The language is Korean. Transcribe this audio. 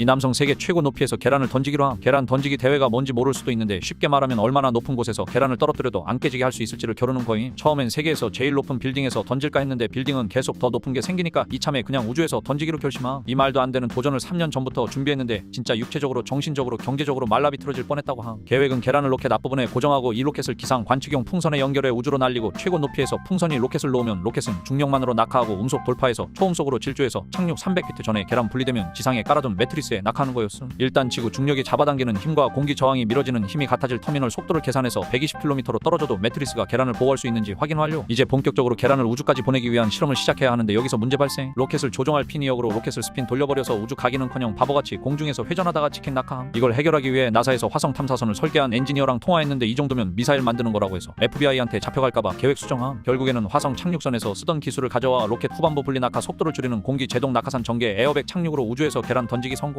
이 남성 세계 최고 높이에서 계란을 던지기로 함. 계란 던지기 대회가 뭔지 모를 수도 있는데 쉽게 말하면 얼마나 높은 곳에서 계란을 떨어뜨려도 안 깨지게 할 수 있을지를 겨루는 거임. 처음엔 세계에서 제일 높은 빌딩에서 던질까 했는데 빌딩은 계속 더 높은 게 생기니까 이참에 그냥 우주에서 던지기로 결심함. 이 말도 안 되는 도전을 3년 전부터 준비했는데 진짜 육체적으로 정신적으로 경제적으로 말라비틀어질 뻔했다고 함. 계획은 계란을 로켓 앞부분에 고정하고 이 로켓을 기상 관측용 풍선에 연결해 우주로 날리고 최고 높이에서 풍선이 로켓을 놓으면 로켓은 중력만으로 낙하하고 음속 돌파해서 초음속으로 질주해서 착륙 300피트 전에 계란 분리되면 지상에 깔아둔 매트리스 에 낙하하는 거였음. 일단 지구 중력이 잡아당기는 힘과 공기 저항이 미뤄지는 힘이 같아질 터미널 속도를 계산해서 120km로 떨어져도 매트리스가 계란을 보호할 수 있는지 확인 완료. 이제 본격적으로 계란을 우주까지 보내기 위한 실험을 시작해야 하는데 여기서 문제 발생. 로켓을 조종할 피니역으로 로켓을 스핀 돌려버려서 우주 가기는커녕 바보같이 공중에서 회전하다가 치킨 낙하함. 이걸 해결하기 위해 나사에서 화성 탐사선을 설계한 엔지니어랑 통화했는데 이 정도면 미사일 만드는 거라고 해서 FBI한테 잡혀갈까봐 계획 수정함. 결국에는 화성 착륙선에서 쓰던 기술을 가져와 로켓 후반부 분리 낙하 속도를 줄이는 공기 제동 낙하산 전개 에어백 착륙으로 우주에서 계란 던지기 성공.